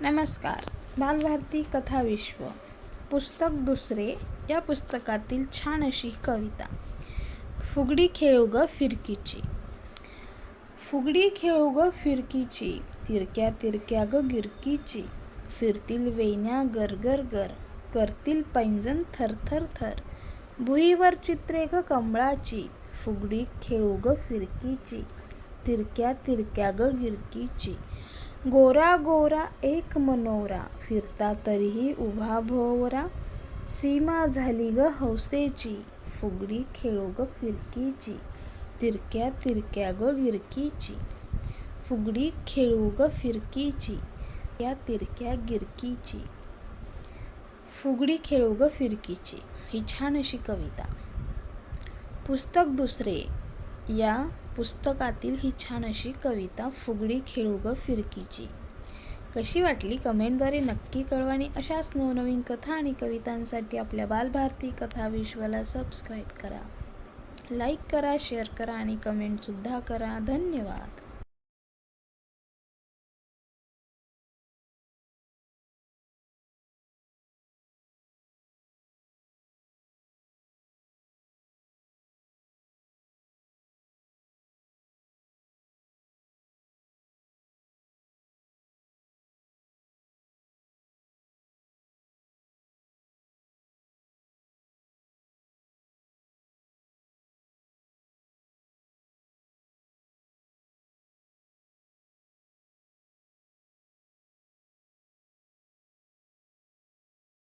नमस्कार. बालभारती कथाविश्व पुस्तक दुसरे या पुस्तकातील छान अशी कविता. फुगडी खेळू ग फिरकीची. फुगडी खेळू ग फिरकीची तिरक्या तिरक्या ग गिरकीची. फिरतील वेण्या गरगर गर करतील पैंजण थर थर थर. भुईवर चित्रे ग कमळाची फुगडी खेळू ग फिरकीची. तिरक्या तिरक्या ग गिरकीची गोरा गोरा एक मनोरा फिरता तरीही उभा भोवरा. सीमा झाली ग हौसेची फुगडी खेळू ग फिरकीची. तिरक्या तिरक्या ग गिरकीची फुगडी खेळू ग फिरकीची. या तिरक्या गिरकीची. फुगडी खेळू ग फिरकीची. ही छान अशी कविता. पुस्तक दुसरे या पुस्तकातील ही छान अशी कविता फुगडी खेळू ग फिरकीची. कशी वाटली? कमेंटद्वारे नक्की कळवा आणि अशाच नवनवीन कथा आणि कवितांसाठी आपल्या बालभारती कथा विश्वाला सबस्क्राईब करा. लाईक करा शेअर करा आणि कमेंटसुद्धा करा. धन्यवाद.